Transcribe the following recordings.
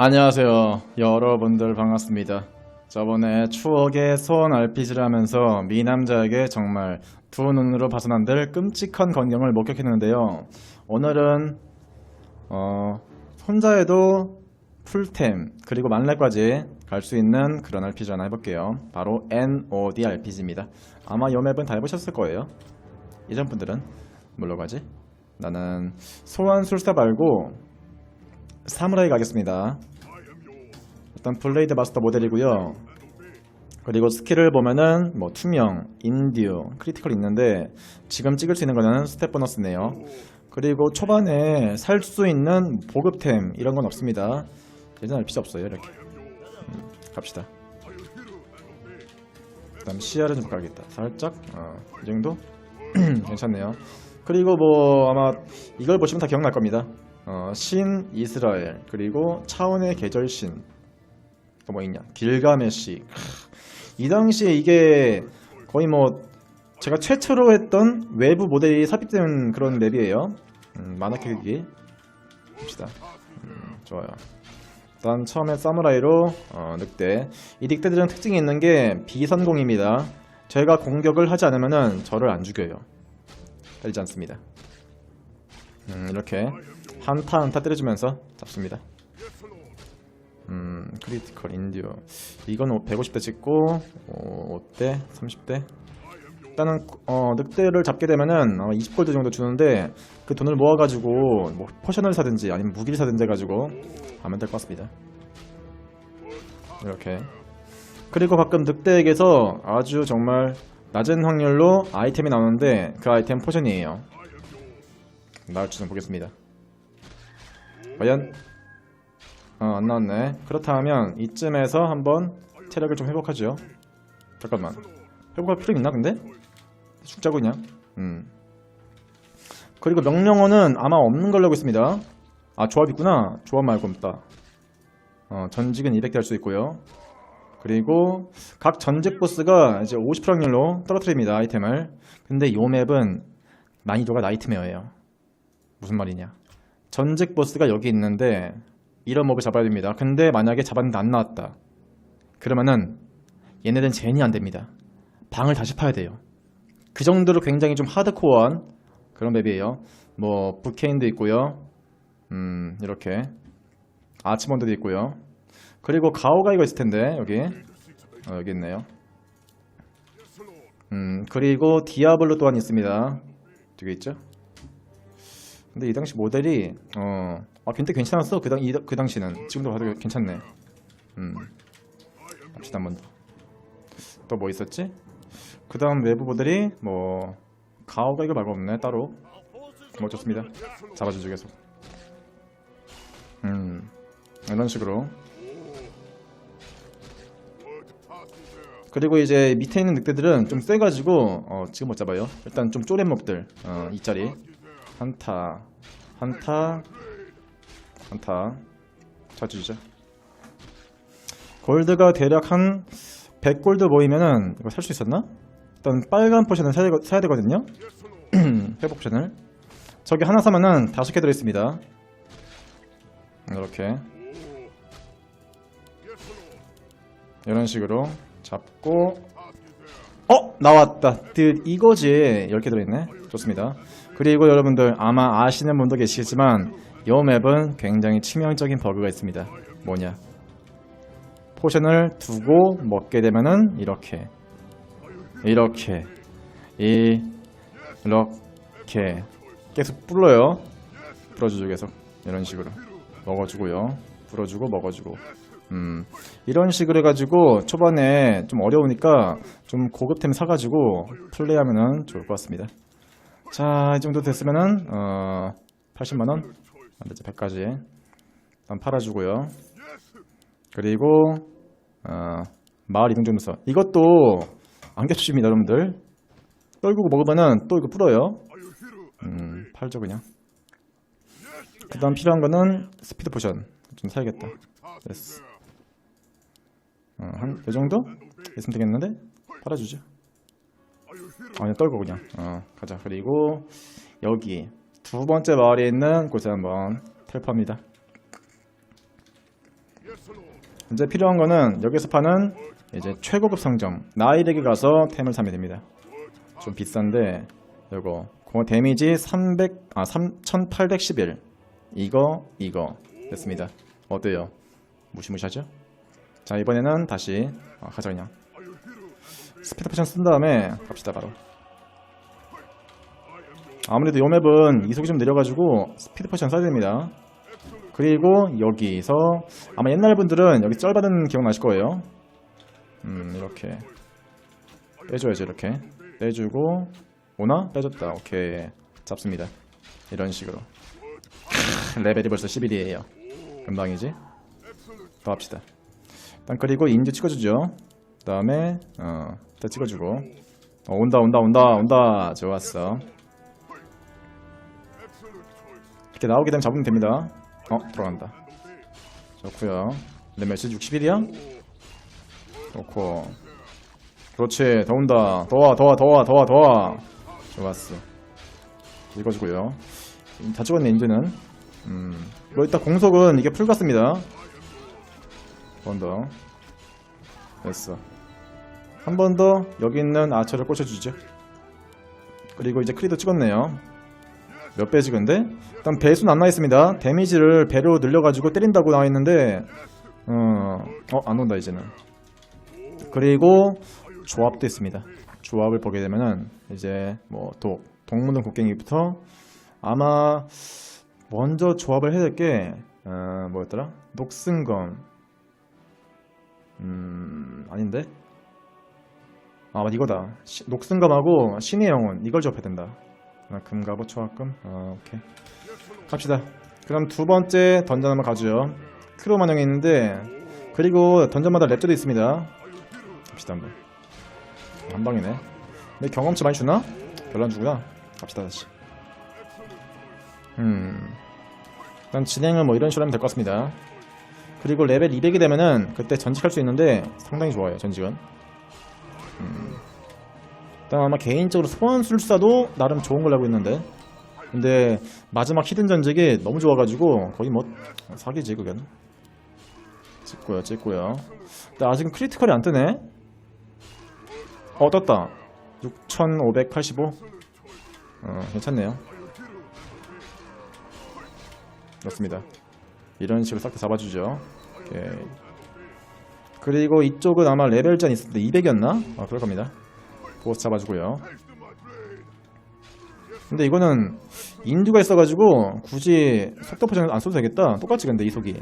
안녕하세요. 여러분들 반갑습니다. 저번에 추억의 소원 RPG를 하면서 미남자에게 정말 두 눈으로 봐선 안될 끔찍한 광경을 목격했는데요. 오늘은 어, 혼자 해도 풀템 그리고 만렙까지 갈 수 있는 그런 RPG 하나 해볼게요. 바로 NOD RPG입니다. 아마 이 맵은 다 해보셨을 거예요. 예전 분들은 뭘로 가지? 나는 소환술사 말고 사무라이 가겠습니다. 일단 블레이드 마스터 모델이고요. 그리고 스킬을 보면은 뭐 투명, 인듀, 크리티컬 있는데 지금 찍을 수 있는 거는 스텝 보너스네요. 그리고 초반에 살 수 있는 보급템 이런 건 없습니다. 예전 RPG 없어요 이렇게. 음, 갑시다. 그다음 시야를 좀 가야겠다. 살짝 어, 이 정도 괜찮네요. 그리고 뭐 아마 이걸 보시면 다 기억날 겁니다. 어, 신 이스라엘 그리고 차원의 계절신. 또 뭐 있냐? 길가메시. 크, 이 당시에 이게 거의 뭐 제가 최초로 했던 외부 모델이 삽입된 그런 맵이에요. 음, 만화 캐기 봅시다. 음, 좋아요. 일단 처음에 사무라이로 어, 늑대. 이 늑대들은 특징이 있는 게 비선공입니다. 제가 공격을 하지 않으면은 저를 안 죽여요. 때리지 않습니다. 음, 이렇게 한타 한타 때려주면서 잡습니다. 음, 크리티컬 인디오. 이건 150대 찍고, 어, 5대, 30대. 일단은, 어, 늑대를 잡게 되면은 아마 20골드 정도 주는데, 그 돈을 모아가지고, 뭐, 포션을 사든지 아니면 무기를 사든지 해가지고, 하면 될 것 같습니다. 이렇게. 그리고 가끔 늑대에게서 아주 정말 낮은 확률로 아이템이 나오는데, 그 아이템 포션이에요. 나올지 좀 보겠습니다. 과연 어, 안 나왔네. 그렇다면 이쯤에서 한번 체력을 좀 회복하죠. 잠깐만. 회복할 필요 있나 근데? 죽자고 그냥. 음. 그리고 명령어는 아마 없는 걸로 알고 있습니다. 아 조합 있구나. 조합 말고 없다. 어, 전직은 200대 할 수 있고요. 그리고 각 전직 보스가 이제 50% 확률로 떨어뜨립니다 아이템을. 근데 요 맵은 난이도가 나이트메어예요. 무슨 말이냐? 전직 보스가 여기 있는데 이런 몹을 잡아야 됩니다. 근데 만약에 잡았는데 안 나왔다. 그러면은 얘네들은 젠이 안 됩니다. 방을 다시 파야 돼요. 그 정도로 굉장히 좀 하드코어한 그런 맵이에요. 뭐 부케인도 있고요. 음 이렇게 아치몬드도 있고요. 그리고 가오가 이거 있을 텐데 여기 어, 여기 있네요. 음 그리고 디아블로 또한 있습니다. 뒤에 있죠? 근데 이 당시 모델이 어, 아 근데 괜찮았어? 그, 당, 이, 그 당시는. 지금도 봐도 괜찮네. 음. 갑시다 한번 더. 또뭐 있었지? 그 다음 외부 모델이 뭐 가오가 이거 말고 없네 따로. 뭐 좋습니다. 잡아주죠 계속. 음. 이런 식으로. 그리고 이제 밑에 있는 늑대들은 좀 세가지고 어, 지금 못 잡아요. 일단 좀 쪼랜 몹들 어, 이 자리. 한타 한타. 한타. 자주죠. 골드가 대략 한 100골드 모이면은 이거 살 수 있었나? 일단 빨간 포션을 사야, 되거- 사야 되거든요. 회복 포션을. 저기 하나 사면은 다섯 개 들어있습니다. 이렇게. 이런 식으로 잡고. 어? 나왔다. 드 이거지 10개 들어있네. 좋습니다 그리고 여러분들 아마 아시는 분도 계시겠지만 이 맵은 굉장히 치명적인 버그가 있습니다. 뭐냐? 포션을 두고 먹게 되면은 이렇게 이렇게 이렇게 계속 불러요. 불어주죠 계속 이런 식으로 먹어주고요. 불어주고 먹어주고. 음, 이런 식으로 해가지고 초반에 좀 어려우니까 좀 고급템 사가지고 플레이하면은 좋을 것 같습니다. 자, 이 정도 됐으면은 어, 80만 원, 안 되죠 100까지 일단 팔아 주고요. 그리고 어, 마을 이동 정도서 이것도 안겨주십니다, 여러분들. 떨구고 먹으면은 또 이거 불어요. 음, 팔죠 그냥. 그다음 필요한 거는 스피드 포션 좀 사야겠다. 됐어. 어, 한, 이 정도? 있으면 되겠는데? 팔아주죠. 아니, 떨고 그냥. 어, 가자. 그리고, 여기, 두 번째 마을에 있는 곳에 한번 텔파입니다. 이제 필요한 거는 여기서 파는 이제 최고급 상점 나일에게 가서 템을 사면 됩니다. 좀 비싼데 요거 그거 데미지 300, 아 3811 이거 이거 됐습니다. 어때요? 무시무시하죠? 자 이번에는 다시 아, 가자 그냥 스피드 포션 쓴 다음에 갑시다 바로 아무래도 요 맵은 이속이 좀 느려가지고 스피드 포션 써야 됩니다. 그리고 여기서 아마 옛날 분들은 여기 쩔 받은 기억 나실 거예요. 음 이렇게 빼줘야죠 이렇게 빼주고 오나 빼줬다 오케이 잡습니다. 이런 식으로 레벨이 벌써 11이에요. 금방이지. 더 합시다. 일단 그리고 인주 찍어주죠. 그 다음에 어 일단 찍어주고 어, 온다 온다 온다 온다 좋았어. 이렇게 나오게 되면 잡으면 됩니다. 어 들어간다. 좋고요. 레벨 61이야? 좋고. 그렇지 더 온다. 더와 더와 더와 더와 더와. 좋았어. 읽어주고요. 다 찍었네 인제는. 음. 뭐 일단 공속은 이게 풀 같습니다. 번 더. 됐어. 한 번 더 여기 있는 아처를 꽂혀주죠. 그리고 이제 크리도 찍었네요. 몇 배지 근데? 일단 배수 는 안 나있습니다. 데미지를 배로 늘려가지고 때린다고 나와있는데 어, 어, 안 온다 이제는. 그리고 조합도 있습니다. 조합을 보게 되면은 이제 뭐 독, 동물원 곡괭이부터 아마 먼저 조합을 해야 될게 어, 뭐였더라? 녹슨검 음 아닌데? 아맞 이거다. 시- 녹슨검하고 신의 영혼 이걸 조합해야 된다. 아, 금갑옷 초합금. 아 오케이. 갑시다. 그럼 두 번째 던전 한번 가죠. 크로만형이 있는데 그리고 던전마다 랩저도 있습니다. 갑시다 한번. 한 방이네. 근데 경험치 많이 주나? 별로 안 주구나. 갑시다 다시. 음. 일단 진행은 뭐 이런 식으로 하면 될 것 같습니다. 그리고 레벨 200이 되면은 그때 전직할 수 있는데 상당히 좋아요 전직은. 음. 일단 아마 개인적으로 소환술사도 나름 좋은 걸 알고 있는데. 근데 마지막 히든 전직이 너무 좋아가지고 거의 뭐 사기지 그건 찍고요 찍고요. 근데 아직은 크리티컬이 안 뜨네. 어 떴다. 6585 어 괜찮네요. 그렇습니다. 이런 식으로 싹 다 잡아주죠. 오케이. 그리고 이쪽은 아마 레벨전 때 200이었나? 아 그럴 겁니다. 보스 잡아주고요. 근데 이거는 인두가 있어가지고 굳이 속도 포장을 안 써도 되겠다. 똑같이 근데 이 속이.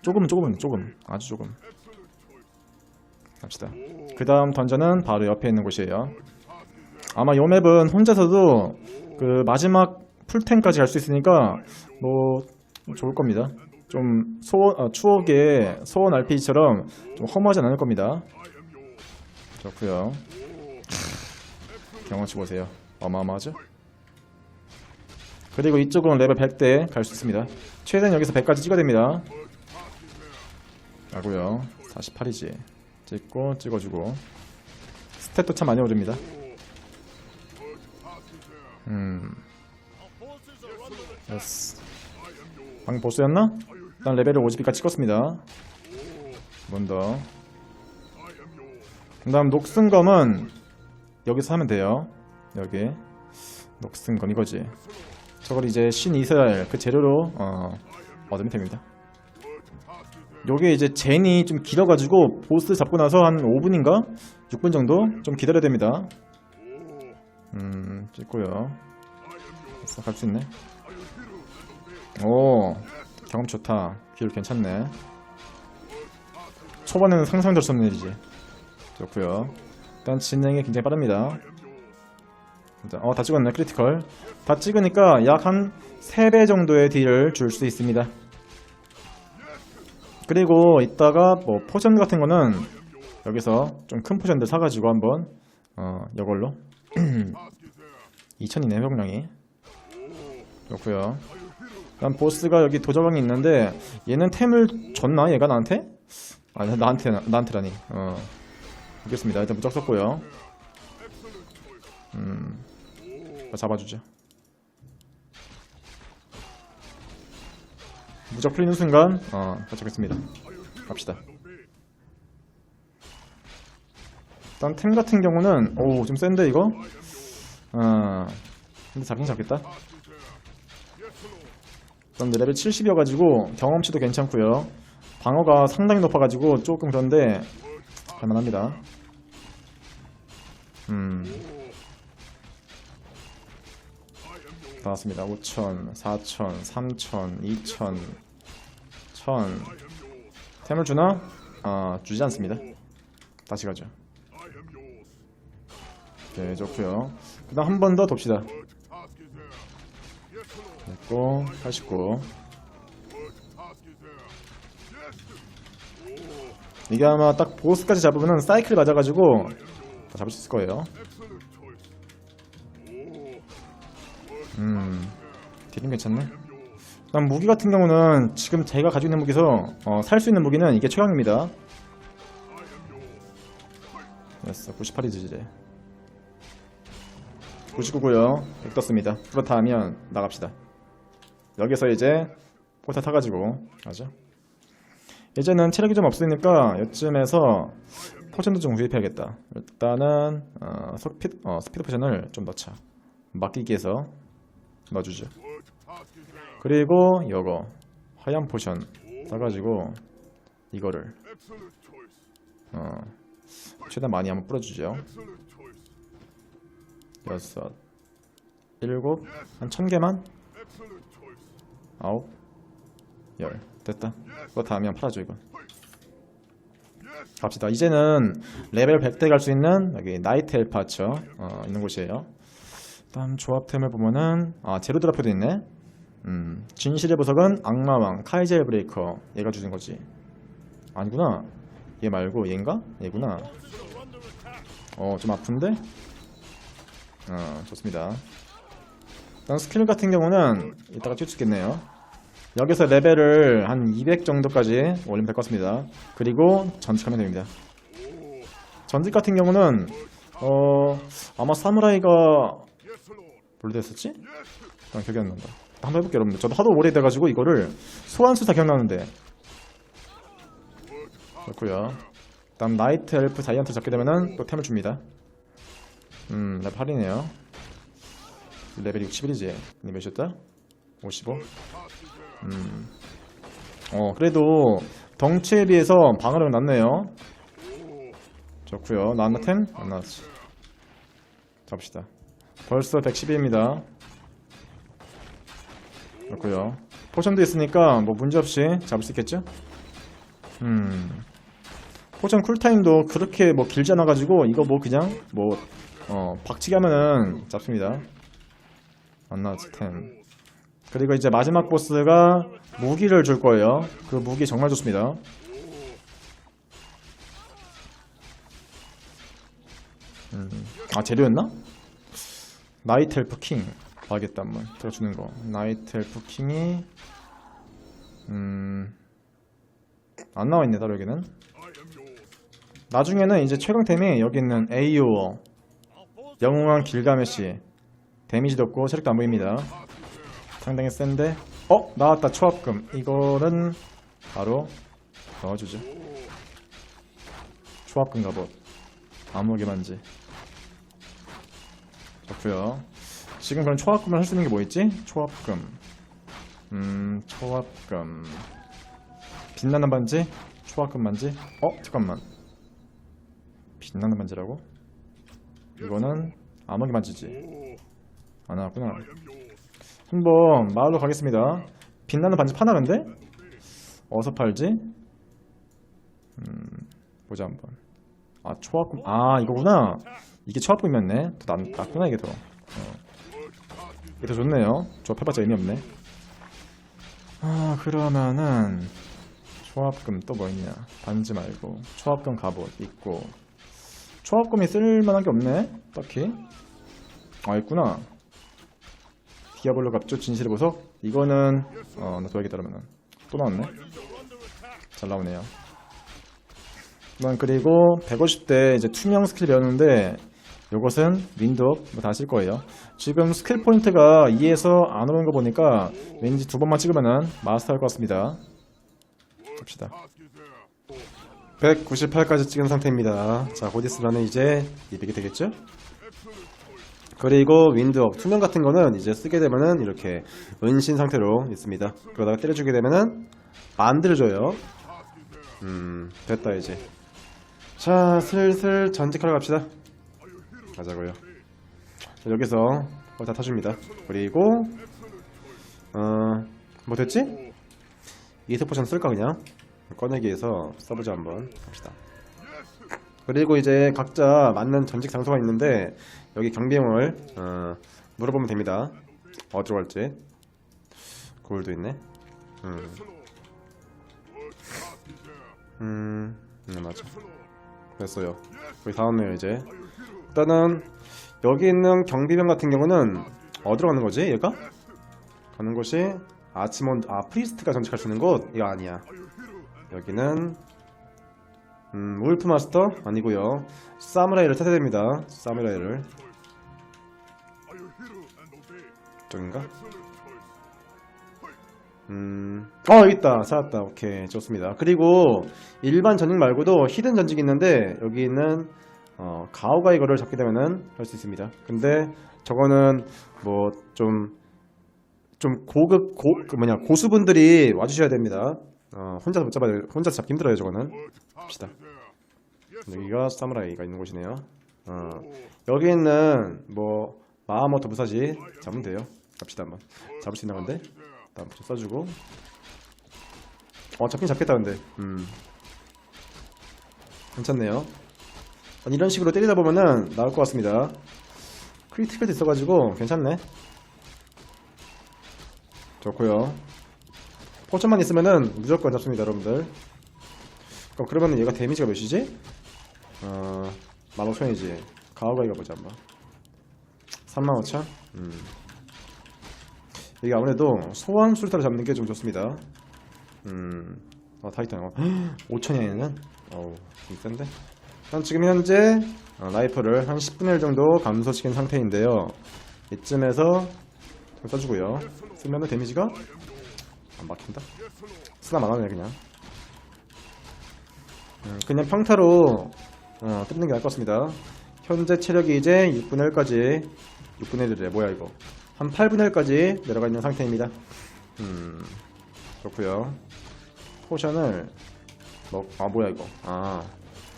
조금은 조금은 조금. 아주 조금. 갑시다. 그 다음 던전은 바로 옆에 있는 곳이에요. 아마 요 맵은 혼자서도 그 마지막 풀템까지 갈 수 있으니까 뭐 좋을 겁니다 좀 소원, 아, 추억의 소원 RPG처럼 좀 허무하지 않을 겁니다. 좋고요. 경험치 보세요. 어마어마하죠? 그리고 이쪽은 레벨 100대 갈 수 있습니다. 최대한 여기서 100까지 찍어야 됩니다. 가고요. 48이지. 찍고 찍어주고. 스탯도 참 많이 오릅니다. 음. 방금 보스였나? 일단 레벨을 50까지 찍었습니다. 한번더. 그 다음 녹슨검은 여기서 하면 돼요. 여기. 녹슨검 이거지. 저걸 이제 신 이스라엘 그 재료로 어, 얻으면 됩니다. 요게 이제 젠이 좀 길어가지고 보스 잡고 나서 한 5분인가? 6분 정도? 좀 기다려야 됩니다. 음 찍고요. 됐어 갈수 있네. 오 경험 좋다. 비율 괜찮네. 초반에는 상상될 수 없는 일이지. 좋고요. 일단 진행이 굉장히 빠릅니다. 어다 찍었네 크리티컬 다 찍으니까 약 한 3배 정도의 딜을 줄 수 있습니다. 그리고 이따가 뭐 포션 같은 거는 여기서 좀 큰 포션들 사가지고 한번 어 이걸로. 2000이네 회복량이 좋고요. 난 보스가 여기 도저방이 있는데 얘는 템을 줬나 얘가 나한테? 아니 나한테 나한테라니. 어. 보겠습니다. 일단 무적 썼고요. 음. 잡아주죠. 무적 풀리는 순간 어 도착했습니다. 갑시다. 일단 템 같은 경우는 오좀 센데 이거? 어. 근데 잡긴 잡겠다 일단 레벨 70이어가지고 경험치도 괜찮고요. 방어가 상당히 높아가지고 조금 그런데 할만합니다. 음. 나왔습니다. 5천 4천 3천 2천 1000 템을 주나? 아 주지 않습니다. 다시 가죠. 네 좋고요. 그 다음 한 번 더 돕시다 됐고 89 이게 아마 딱 보스까지 잡으면 사이클 맞아가지고 다 잡을 수 있을 거예요. 음 딜은 괜찮네. 그다음 무기 같은 경우는 지금 제가 가지고 있는 무기에서 어, 살 수 있는 무기는 이게 최강입니다. 됐어. 98이지 이제 99고요. 100 떴습니다. 그렇다면 나갑시다 여기서 이제 포탈 타가지고 가죠 이제는 체력이 좀 없으니까 이쯤에서 포션도 좀 구입해야겠다. 일단은 어, 스피드, 어, 스피드 포션을 좀 넣자 맡기기에서 넣어주죠. 그리고 요거 하얀 포션 따가지고 이거를 어, 최대한 많이 한번 뿌려주죠. 여섯 일곱 한 천 개만 아홉? 열. 됐다. 그거 다음에 팔아줘 이거. 갑시다. 이제는 레벨 100대 갈 수 있는 여기 나이트 엘파처 어, 있는 곳이에요. 다음 조합템을 보면은 아 제로 드라표도 있네. 음 진실의 보석은 악마왕 카이젤 브레이커. 얘가 주는 거지. 아니구나. 얘 말고 얘인가? 얘구나. 어 좀 아픈데? 어 좋습니다 일단 스킬 같은 경우는 이따가 있겠네요. 여기서 레벨을 한 200 정도까지 올리면 될 것 같습니다. 그리고 전직하면 됩니다. 전직 같은 경우는 어 아마 사무라이가 뭘로 됐었지? 난 기억이 안 난다. 한번 해볼게요 여러분들. 저도 하도 오래돼가지고 이거를 소환수 다 기억나는데. 그렇구요. 다음 나이트 엘프 자이언트 잡게 되면은 또 템을 줍니다. 음 레벨 8이네요 레벨이 61이지 근데 몇이었다? 55 음. 어 그래도 덩치에 비해서 방어력은 낮네요. 좋구요. 나왔나 템? 안 나왔지 잡시다. 벌써 112입니다. 그렇고요. 포션도 있으니까 뭐 문제없이 잡을 수 있겠죠? 음. 포션 쿨타임도 그렇게 뭐 길지 않아가지고 이거 뭐 그냥 뭐 어, 박치기 하면은 잡습니다 안 나왔지 템 그리고 이제 마지막 보스가 무기를 줄 거예요. 그 무기 정말 좋습니다. 음, 아 재료였나? 나이트 엘프 킹. 봐야겠다 한번 제가 주는 거. 나이트 엘프 킹이 음 안 나와 있네 따로 여기는. 나중에는 이제 최강템이 여기 있는 에이오 영웅왕 길가메시 데미지도 없고 체력도 안 보입니다. 상당히 센데 어? 나왔다 초합금. 이거는 바로 넣어주죠. 초합금 갑옷. 암흑의 반지. 좋고요. 지금 그럼 초합금을 할 수 있는 게 뭐 있지? 초합금. 음 초합금. 빛나는 반지? 초합금 반지? 어? 잠깐만. 빛나는 반지라고? 이거는 암흑의 반지지 안 나왔구나. 한번 마을로 가겠습니다. 빛나는 반지 파나 근데? 어디서 팔지? 음 보자 한번. 아 초합금 아 이거구나. 이게 초합금이었네. 더 낫, 낫구나 이게 더. 어. 이게 더 좋네요. 조합해봤자 의미 없네. 아 그러면은 초합금 또 뭐 있냐? 반지 말고. 초합금 갑옷 있고. 초합금이 쓸만한 게 없네 딱히. 아 있구나 디아블로 갑주 진실의 보석 이거는 어나 둬야겠다 그러면은 또 나왔네 잘 나오네요 난 그리고 150대 이제 투명 스킬 배웠는데 요것은 윈도우 뭐다 쓸 거예요. 지금 스킬 포인트가 2에서 안 오는 거 보니까 왠지 두 번만 찍으면은 마스터 할 것 같습니다. 갑시다. 198까지 찍은 상태입니다. 자, 곧 있으면 이제 200이 되겠죠? 그리고 윈드업 투명 같은 거는 이제 쓰게 되면은 이렇게 은신 상태로 있습니다. 그러다가 때려주게 되면은 만들어줘요. 음, 됐다 이제. 자, 슬슬 전직하러 갑시다. 가자고요. 자, 여기서 거의 다 타줍니다. 그리고 어, 뭐 됐지? 이세 포션 쓸까 그냥? 꺼내기에서 써보자 한번 갑시다. 그리고 이제 각자 맞는 전직 장소가 있는데 여기 경비용을 어, 물어보면 됩니다. 어디로 갈지. 골도 있네. 음. 음, 네 맞아. 됐어요. 거의 다 왔네요 이제. 일단은 여기 있는 경비병 같은 경우는 어디로 가는 거지 얘가? 가는 곳이 아치몬드 아 프리스트가 전직할 수 있는 곳 이거 아니야. 여기는 음, 울프 마스터 아니고요. 사무라이를 타야 됩니다. 사무라이를 저긴가? 음, 어 있다. 찾았다. 오케이 좋습니다. 그리고 일반 전직 말고도 히든 전직이 있는데 여기 있는 어, 가오가 이거를 잡게 되면은 할 수 있습니다. 근데 저거는 뭐 좀좀 고급 고그 뭐냐 고수분들이 와주셔야 됩니다. 어, 혼자서 못 잡아요. 혼자서 잡기 힘들어요. 저거는. 갑시다. 여기가 사무라이가 있는 곳이네요. 어, 여기 있는 뭐 마하모토 무사시 잡으면 돼요. 갑시다 한번. 잡을 수 있나 건데? 다음 좀 써주고. 어 잡긴 잡겠다 근데. 음. 괜찮네요. 이런 식으로 때리다 보면은 나올 것 같습니다. 크리티컬도 있어가지고 괜찮네. 좋고요. 포션만 있으면은 무조건 잡습니다, 여러분들. 그럼 그러면은 얘가 데미지가 몇이지? 어, 15,000이지. 가오가이가 보자 한번. 35,000? 음. 이게 아무래도 소환 술타를 잡는 게 좀 좋습니다. 음. 어, 타이탄. 어, 5,000이에는? 어우, 좀 센데? 일단 지금 현재 어, 라이프를 한 10분의 1 정도 감소시킨 상태인데요. 이쯤에서 좀 써주고요. 쓰면은 데미지가 안 막힌다. 쓰나 말하네 그냥. 음, 그냥 평타로 어, 뜯는 게 나을 것 같습니다. 현재 체력이 이제 6분의 1까지 6분의 1이래 뭐야 이거 한 8분의 1까지 내려가 있는 상태입니다. 음 좋고요. 포션을 뭐, 아 뭐야 이거 아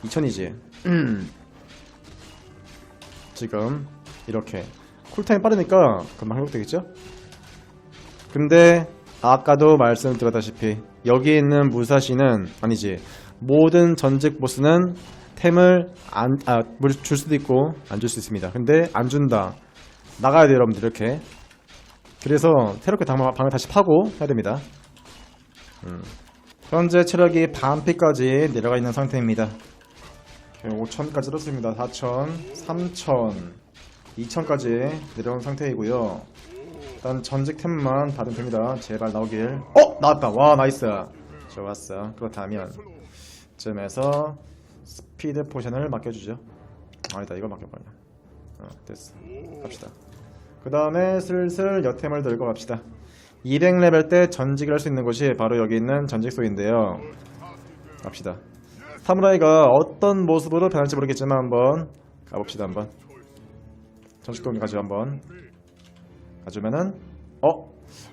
2000이지 지금 이렇게 쿨타임 빠르니까 금방 회복되겠죠? 근데 아까도 말씀드렸다시피 여기 있는 무사시는 아니지 모든 전직 보스는 템을 안, 아, 줄 수도 있고 안 줄 수 있습니다. 근데 안 준다. 나가야 돼요, 여러분들 이렇게. 그래서 새롭게 방- 방을 다시 파고 해야 됩니다. 음. 현재 체력이 반피까지 내려가 있는 상태입니다. 5천까지 떨었습니다. 4천, 3천, 2천까지 내려온 상태이고요. 일단 전직 템만 받으면 됩니다. 제발 나오길. 어! 나왔다. 와 나이스. 좋았어. 그렇다면 쯤에서 스피드 포션을 맡겨주죠. 아니다 이걸 맡겨봐요. 어 됐어. 갑시다. 그 다음에 슬슬 여템을 들고 갑시다. 200레벨 때 전직을 할 수 있는 곳이 바로 여기 있는 전직소인데요. 갑시다. 사무라이가 어떤 모습으로 변할지 모르겠지만 한번 가봅시다 한번. 전직동에 가죠 한번. 가주면은 어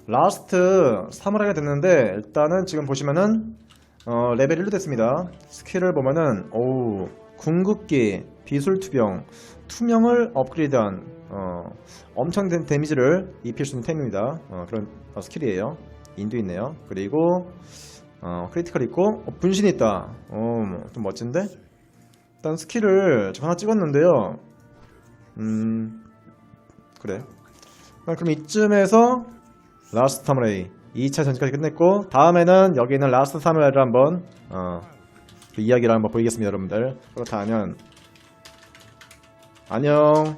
라스트 사무라이가 됐는데 일단은 지금 보시면은 어, 레벨 1로 됐습니다. 스킬을 보면은 오우 궁극기 비술투병 투명을 업그레이드한 어, 엄청 된 데미지를 입힐 수 있는 템입니다. 어, 그런 어, 스킬이에요. 인도 있네요. 그리고 어, 크리티컬 있고 어, 분신이 있다. 어, 좀 멋진데? 일단 스킬을 저 하나 찍었는데요. 음 그래. 아, 그럼 이쯤에서 라스트 사무라이 2차 전지까지 끝냈고 다음에는 여기 있는 라스트 사무라이를 한번 어, 그 이야기를 한번 보이겠습니다 여러분들. 그렇다면 안녕